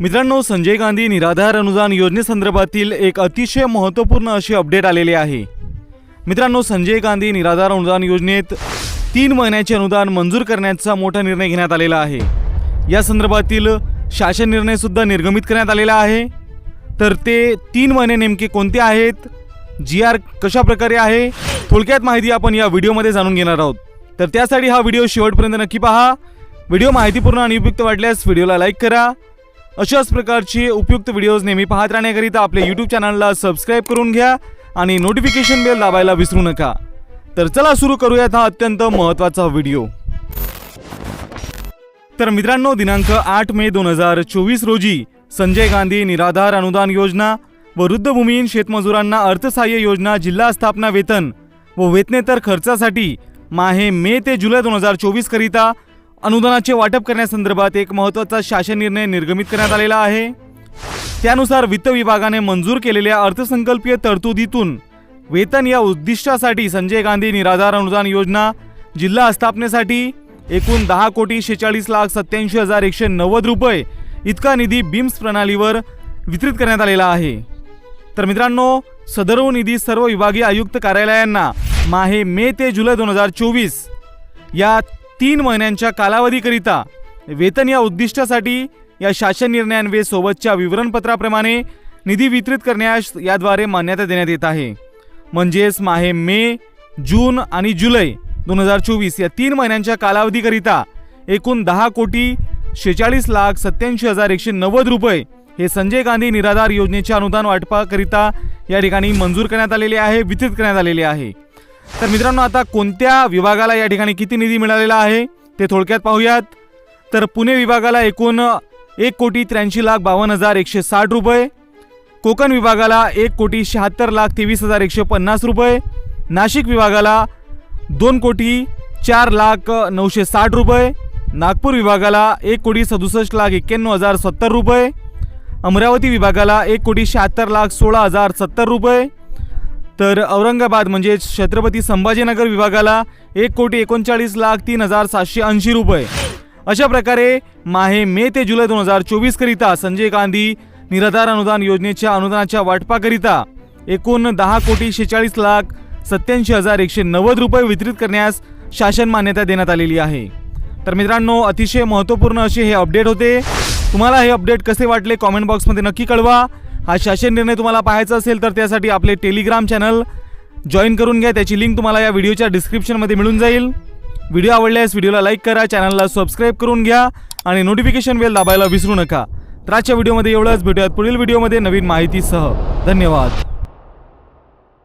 मित्रांनो संजय गांधी निराधार अनुदान योजनेसंदर्भातील एक अतिशय महत्त्वपूर्ण अशी अपडेट आलेली आहे. मित्रांनो संजय गांधी निराधार अनुदान योजनेत तीन महिन्याचे अनुदान मंजूर करण्याचा मोठा निर्णय घेण्यात आलेला आहे. या संदर्भातील शासन निर्णयसुद्धा निर्गमित करण्यात आलेला आहे. तर ते तीन महिने नेमके कोणते आहेत? जी आर कशा प्रकारे आहे? थोडक्यात माहिती आपण या व्हिडिओमध्ये जाणून घेणार आहोत. तर त्यासाठी हा व्हिडिओ शेवटपर्यंत नक्की पहा. व्हिडिओ माहितीपूर्ण आणि उपयुक्त वाटल्यास व्हिडिओला लाईक करा. अशाच प्रकारचे उपयुक्त व्हिडिओज नेहमी पाहत राहण्याकरिता आपल्या यूट्यूब चॅनलला सबस्क्राईब करून घ्या आणि नोटिफिकेशन बेल दाबायला विसरू नका. तर चला सुरू करूयात हा अत्यंत महत्त्वाचा व्हिडिओ तर मित्रांनो दिनांक आठ मे दोन हजार चोवीस रोजी संजय गांधी निराधार अनुदान योजना व वृद्धभूमीहीन शेतमजुरांना अर्थसहाय्य योजना जिल्हा स्थापना वेतन व वेतनेतर खर्चासाठी माहे मे ते जुलै दोन हजार चोवीसकरिता अनुदानाचे वाटप करण्यासंदर्भात एक महत्त्वाचा शासन निर्णय निर्गमित करण्यात आलेला आहे. त्यानुसार वित्त विभागाने मंजूर केलेल्या अर्थसंकल्पीय तरतुदीतून वेतन या उद्दिष्टासाठी संजय गांधी निराधार अनुदान योजना जिल्हा स्थापनेसाठी एकूण दहा कोटी शेचाळीस लाख सत्याऐंशी हजार एकशे नव्वद रुपये इतका निधी बिम्स प्रणालीवर वितरित करण्यात आलेला आहे. तर मित्रांनो सदर निधी सर्व विभागीय आयुक्त कार्यालयांना माहे मे ते जुलै दोन हजार चोवीस या तीन महिन्यांच्या कालावधीकरिता वेतन या उद्दिष्टासाठी या शासन निर्णयांवे सोबतच्या विवरणपत्राप्रमाणे निधी वितरित करण्यास याद्वारे मान्यता देण्यात येत आहे. म्हणजेच माहे मे जून आणि जुलै दोन हजार चोवीस या तीन महिन्यांच्या कालावधीकरिता एकूण दहा कोटी शेचाळीस लाख सत्याऐंशी हजार एकशे नव्वद रुपये हे संजय गांधी निराधार योजनेच्या अनुदान वाटपाकरिता या ठिकाणी मंजूर करण्यात आलेले आहे वितरित करण्यात आलेले आहे. तर मित्रांनो आता कोणत्या विभागाला या ठिकाणी किती निधी मिळालेला आहे ते थोडक्यात पाहूयात. तर पुणे विभागाला एकूण एक कोटी त्र्याऐंशी लाख बावन्न हजार एकशे साठ रुपये. कोकण विभागाला एक कोटी शहात्तर लाख तेवीस हजार एकशे पन्नास रुपये. नाशिक विभागाला दोन कोटी चार लाख नऊशे साठ रुपये. नागपूर विभागाला एक कोटी सदुसष्ट लाख एक्क्याण्णव हजार सत्तर रुपये. अमरावती विभागाला एक कोटी शहात्तर लाख सोळा हजार सत्तर रुपये. तर औरंगाबाद म्हणजे छत्रपती संभाजीनगर विभागाला एक कोटी एकोणचाळीस लाख तीन हजार सातशे ऐंशी रुपये. अशा प्रकारे माहे मे ते जुलै दोन हजार चोवीसकरिता संजय गांधी निराधार अनुदान योजनेच्या अनुदानाच्या वाटपाकरिता एकूण दहा कोटी शेचाळीस लाख सत्याऐंशी हजार एकशे नव्वद रुपये वितरित करण्यास शासन मान्यता देण्यात आलेली आहे. तर मित्रांनो अतिशय महत्त्वपूर्ण असे हे अपडेट होते. तुम्हाला हे अपडेट कसे वाटले कॉमेंट बॉक्समध्ये नक्की कळवा. हा शासन निर्णय तुम्हाला पाहायचा असेल तर त्यासाठी आपले टेलिग्राम चॅनल जॉईन करून घ्या. त्याची लिंक तुम्हाला या व्हिडिओच्या डिस्क्रिप्शनमध्ये मिळून जाईल. व्हिडिओ आवडल्यास व्हिडिओला लाईक करा चॅनलला सबस्क्राईब करून घ्या आणि नोटिफिकेशन बेल दाबायला विसरू नका. तर आजच्या व्हिडिओमध्ये एवढंच. भेटूयात पुढील व्हिडिओमध्ये नवीन माहितीसह. धन्यवाद.